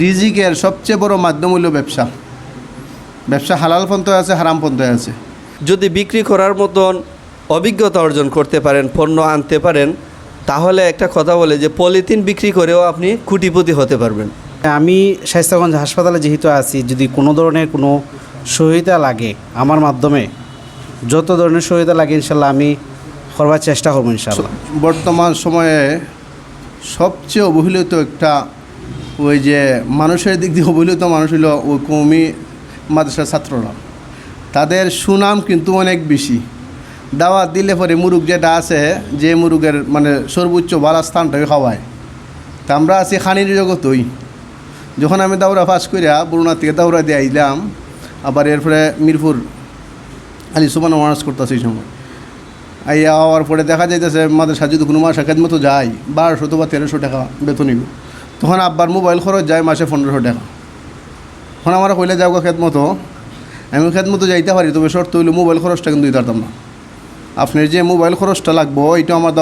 রিজিকের সবচেয়ে বড় মাধ্যম হলো ব্যবসা। ব্যবসা হালাল পন্থায় আছে হারাম পন্থায় আছে। যদি বিক্রি করার মতন অভিজ্ঞতা অর্জন করতে পারেন পণ্য আনতে পারেন তাহলে একটা কথা বলে যে পলিথিন বিক্রি করেও আপনি কুটিপতি হতে পারবেন। আমি স্বাস্থ্যগঞ্জ হাসপাতালে যেহেতু আছি যদি কোনো ধরনের কোনো সহায়তা লাগে আমার মাধ্যমে যত ধরনের সহায়তা লাগে ইনশাল্লাহ আমি করবার চেষ্টা করব ইনশাল্লাহ। বর্তমান সময়ে সবচেয়ে অবহেলিত একটা ওই যে মানুষের দিক দিয়ে অবহেলিত মানুষ হলো ওই কৌমি মাদ্রাসার ছাত্ররা। তাদের সুনাম কিন্তু অনেক বেশি। দাওয়াত দিলে পরে মুরুগ যেটা আছে, যে মুরুগের মানে সর্বোচ্চ বালা স্থানটাকে খাওয়ায় তা আমরা আছি খানির জগতই। যখন আমি দাউরা পাস করিয়া বরুণা থেকে দাউরা দিয়ে আইলাম, আবার এরপরে মিরপুর আলি সুবান অনার্স করতেছি এই সময়। আইয়া হওয়ার পরে দেখা যাইতেছে মাদ্রাসা যদি কোনো মাসে খেদ মতো যায়, বারোশো বা তেরোশো টাকা বেতন তখন আব্বার মোবাইল খরচ যায় মাসে পনেরোশো টাকা। তখন আমার কইলে খেত মতো আমি খেত মতো যাইতে পারি, তবে শর্ত হইলে মোবাইল খরচটা কিন্তু দিতে পারতাম না। আপনার যে মোবাইল খরচটা লাগবো এটা আমার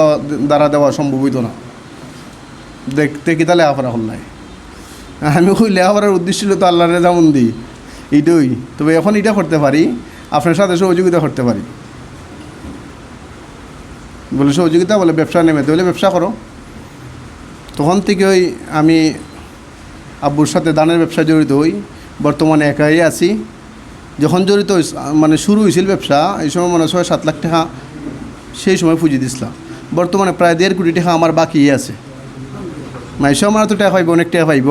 দ্বারা দেওয়া সম্ভব হইতো না। দেখতে কি তাহলে আফারা হল নাই? আমি কই, লেখাপড়ার উদ্দেশ্য ছিল তো আল্লাহরে যেমন দিই এইটাই। তবে এখন এটা করতে পারি, আপনার সাথে সহযোগিতা করতে পারি। বলে, সহযোগিতা বলে, ব্যবসা নেমে বলে ব্যবসা করো। তখন থেকে ওই আমি আব্বুর সাথে দানের ব্যবসা জড়িত হই। বর্তমানে একাই আছি। যখন জড়িত মানে শুরু হয়েছিল ব্যবসা, এই সময় মনে ছয় সাত লাখ টাকা সেই সময় পুঁজি দিছিলাম বর্তমানে প্রায় দেড় কোটি টাকা আমার বাকি আছে। মাইসে আমার তো টাকা পাইব, অনেক টাকা পাইব,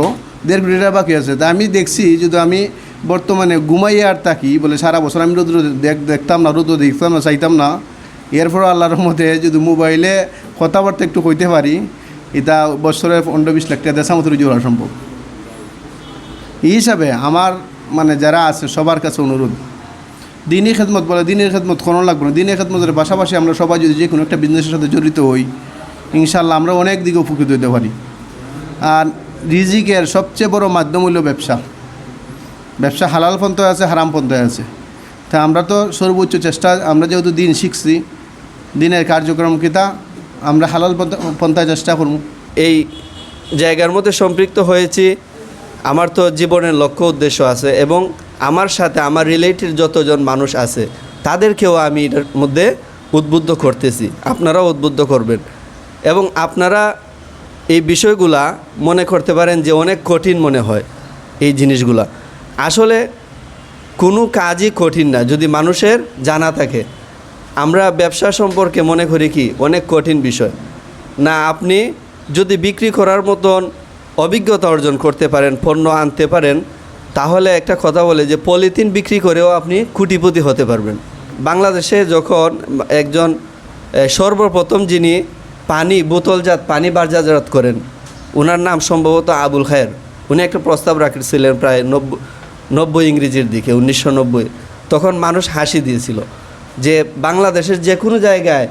দেড় কোটি টাকা বাকি আছে। তা আমি দেখছি, যদি আমি বর্তমানে ঘুমাইয়ে আর থাকি, বলে সারা বছর আমি দেখ দেখতাম না, রোদ্র দেখতাম না, চাইতাম না এরপর আল্লাহর মধ্যে যদি মোবাইলে কথাবার্তা একটু কইতে পারি এটা বছরে পনেরো বিশ লাখ টাকা দেশা মতো রুজু হওয়া সম্ভব। এই হিসাবে আমার মানে যারা আছে সবার কাছে অনুরোধ দিনই খেদমত বলে দিনের খেদমত কোনো লাগবে না। দিনের খেদমতের পাশাপাশি আমরা সবাই যদি যে কোনো একটা বিজনেসের সাথে জড়িত হই ইনশাল্লাহ আমরা অনেক দিকে উপকৃত হতে পারি। আর রিজিকের সবচেয়ে বড় মাধ্যম হলো ব্যবসা। ব্যবসা হালাল পন্থায় আছে, হারাম পন্থায় আছে। তা আমরা তো সর্বোচ্চ চেষ্টা, আমরা যেহেতু দিন শিখছি, দিনের কার্যক্রম কিতা আমরা হালাল পন্থা- পন্থায় চেষ্টা করব। এই জায়গার মধ্যে সম্পৃক্ত হয়েছি। আমার তো জীবনের লক্ষ্য উদ্দেশ্য আছে এবং আমার সাথে আমার রিলেটেড যতজন মানুষ আছে, তাদেরকেও আমি এটার মধ্যে উদ্বুদ্ধ করতেছি। আপনারাও উদ্বুদ্ধ করবেন। এবং আপনারা এই বিষয়গুলা মনে করতে পারেন যে অনেক কঠিন মনে হয় এই জিনিসগুলা। আসলে কোনো কাজই কঠিন না, যদি মানুষের জানা থাকে। আমরা ব্যবসা সম্পর্কে মনে করি কি, অনেক কঠিন বিষয়। না, আপনি যদি বিক্রি করার মতন অভিজ্ঞতা অর্জন করতে পারেন, পণ্য আনতে পারেন, তাহলে একটা কথা বলে যে পলিথিন বিক্রি করেও আপনি কুটিপতি হতে পারবেন। বাংলাদেশে যখন একজন সর্বপ্রথম যিনি পানি, বোতলজাত পানি বাজারজাত করেন ওনার নাম সম্ভবত আবুল খায়ের। উনি একটা প্রস্তাব রাখছিলেন প্রায় নব্বই নব্বই ইংরেজির দিকে, উনিশশো নব্বই। তখন মানুষ হাসি দিয়েছিল। যে বাংলাদেশের যে কোনো জায়গায়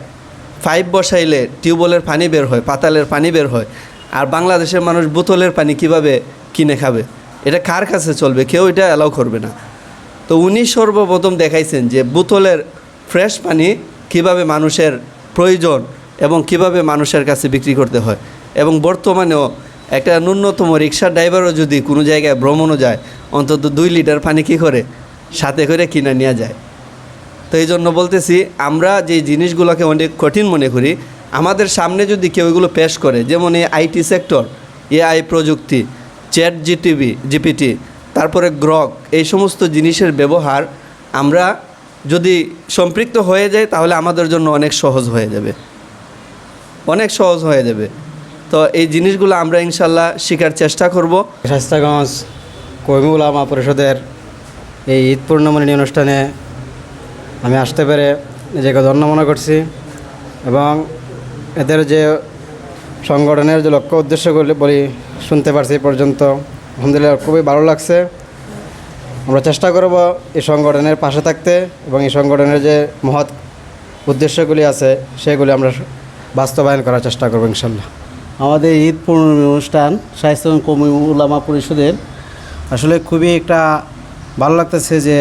পাইপ বসাইলে টিউবওয়েলের পানি বের হয়, পাতালের পানি বের হয়। আর বাংলাদেশের মানুষ বোতলের পানি কীভাবে কিনে খাবে? এটা কার কাছে চলবে? কেউ এটা অ্যালাউ করবে না। তো উনি সর্বপ্রথম দেখাইছেন যে বোতলের ফ্রেশ পানি কীভাবে মানুষের প্রয়োজন এবং কীভাবে মানুষের কাছে বিক্রি করতে হয়। এবং বর্তমানেও একটা ন্যূনতম রিক্সার ড্রাইভারও যদি কোনো জায়গায় ভ্রমণও যায়, অন্তত দুই লিটার পানি কী করে? সাথে করে কিনে নেওয়া যায়। তো এই জন্য বলতেছি, আমরা যে জিনিসগুলোকে অনেক কঠিন মনে করি, আমাদের সামনে যদি কেউ এগুলো পেশ করে, যেমন এই আইটি সেক্টর, এআই প্রযুক্তি, চ্যাট জিটিভি, জিপিটি, তারপরে গ্রক এই সমস্ত জিনিসের ব্যবহার আমরা যদি সম্পৃক্ত হয়ে যাই, তাহলে আমাদের জন্য অনেক সহজ হয়ে যাবে। অনেক সহজ হয়ে যাবে। তো এই জিনিসগুলো আমরা ইনশাল্লাহ শেখার চেষ্টা করব। স্বাস্থ্যগঞ্জ কর্মী পরিষদের এই ঈদ পূর্ণমণি অনুষ্ঠানে আমি আসতে পেরে নিজেকে ধন্য মনে করছি এবং এদের যে সংগঠনের যে লক্ষ্য উদ্দেশ্যগুলি বলি শুনতে পারছি পর্যন্ত, আলহামদুলিল্লাহ খুবই ভালো লাগছে। আমরা চেষ্টা করব এই সংগঠনের পাশে থাকতে এবং এই সংগঠনের যে মহৎ উদ্দেশ্যগুলি আছে সেগুলি আমরা বাস্তবায়ন করার চেষ্টা করব ইনশাল্লাহ আমাদের ঈদ পূর্ণমী অনুষ্ঠান স্বাস্থ্য কর্মী উলামা পরিষদের। আসলে খুবই একটা ভালো লাগতেছে যে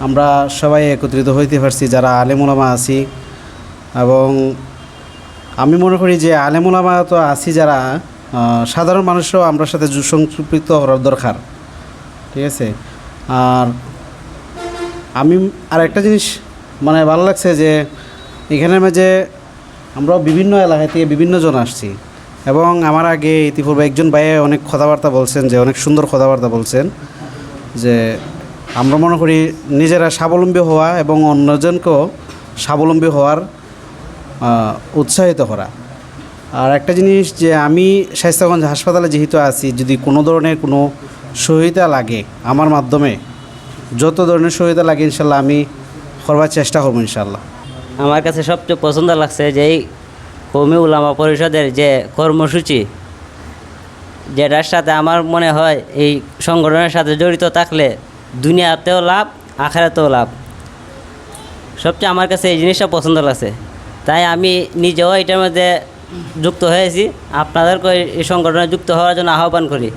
আমরা সবাই একত্রিত হইতে পারছি যারা আলেমুলামা আছি। এবং আমি মনে করি যে আলেমুলামা তো আছি যারা সাধারণ মানুষও আমরা সাথে যু- হওয়ার দরকার। ঠিক আছে? আর আমি আর একটা জিনিস মানে ভালো লাগছে যে এখানের মাঝে আমরা বিভিন্ন এলাকা থেকে বিভিন্ন জন আসছি। এবং আমার আগে ইতিপূর্বে একজন ভাইয়ে অনেক কথাবার্তা বলছেন, যে অনেক সুন্দর কথাবার্তা বলছেন, যে আমরা মনে করি নিজেরা স্বাবলম্বী হওয়া এবং অন্যজনকেও স্বাবলম্বী হওয়ার উৎসাহিত করা। আর একটা জিনিস যে আমি স্বাস্থ্যগঞ্জ হাসপাতালে যেহেতু আছি, যদি কোনো ধরনের কোনো সহায়তা লাগে আমার মাধ্যমে, যত ধরনের সহায়তা লাগে ইনশাল্লাহ আমি করবার চেষ্টা করব ইনশাল্লাহ। আমার কাছে সবচেয়ে পছন্দ লাগছে যে এই কৌমি উলামা পরিষদের যে কর্মসূচি, যেটার সাথে আমার মনে হয় এই সংগঠনের সাথে জড়িত থাকলে দুনিয়াতেও লাভ, আখেরাতেও লাভ। সবচেয়ে আমার কাছে এই জিনিসটা পছন্দ লাগছে। তাই আমি নিজেও এটার মধ্যে যুক্ত হয়েছি। আপনাদেরকে এই সংগঠনে যুক্ত হওয়ার জন্য আহ্বান করি।